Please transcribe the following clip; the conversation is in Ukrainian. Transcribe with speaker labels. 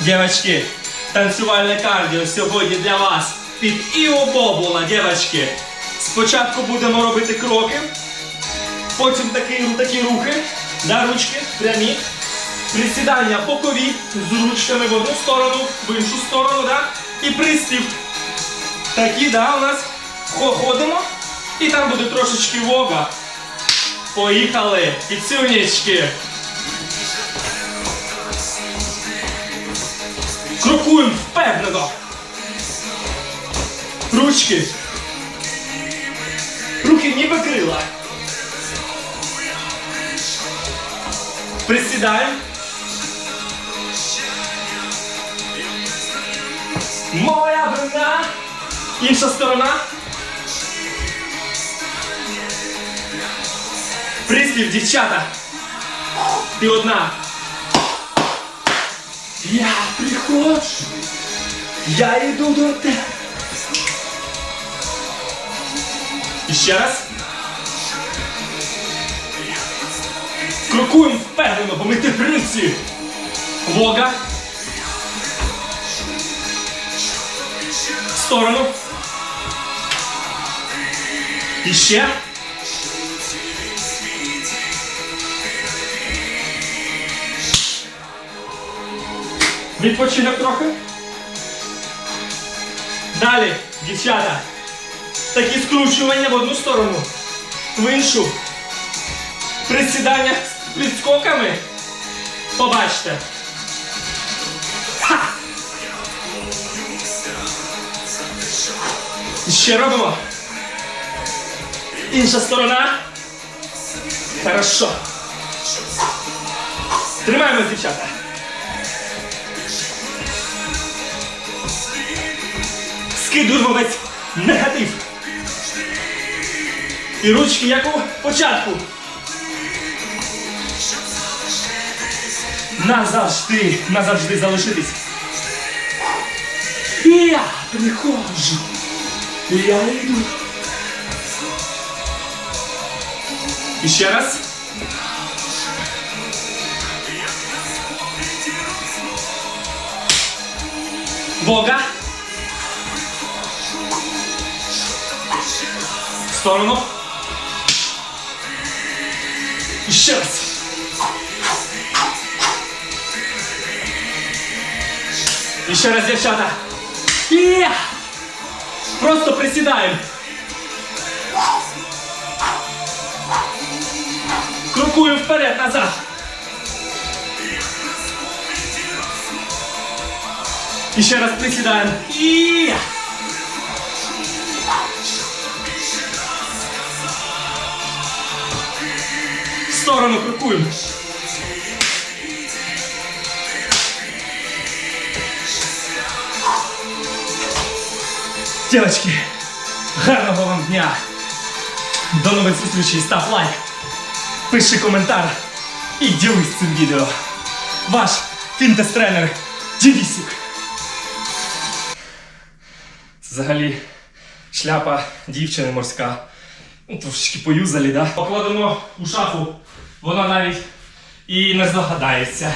Speaker 1: Дівчатки, танцювальне кардіо сьогодні для вас під Іо Бобула, дівчатки. Спочатку будемо робити кроки, потім такі, такі рухи, да, ручки прямі. Присідання бокові з ручками в одну сторону, в іншу сторону, да? і приспів. Такі, да, у нас Хо- ходимо. І там буде трошечки вога. Поїхали! Підсюнічки! Ручки. Руки ніби крила. Присідаємо. Моя вина. Інша сторона. Приспів, дівчата. Ти одна. Я приходжу. Я йду до тебе. Ще раз. Крокуємо впевнено, бо ми тигриці. Вога. В сторону. І ще. Відпочинок трохи. Далі, дівчата. Такі скручування в одну сторону, в іншу. Присідання з підскоками. Побачите. Ха! Ще робимо. Інша сторона. Хорошо. Тримаємо, дівчата. Скидуємо весь негатив. І ручки як у початку. Назавжди, назавжди залишитись. І я приходжу. І я йду. І ще раз. Вога. Сторону. І ще раз. І ще раз, дівчата. Є! Просто присідаємо. Крокуємо вперед, назад. І ще раз присідаємо. І... сторону крокуємо. Дівчатки, гарного вам дня. До нових зустрічей. Став лайк, пиши коментар і ділись цим відео. Ваш фінтест-тренер Дівісік. Взагалі, шляпа дівчини морська. Ну, трошечки поюзалі, да? Покладемо у шафу, вона навіть і не здогадається.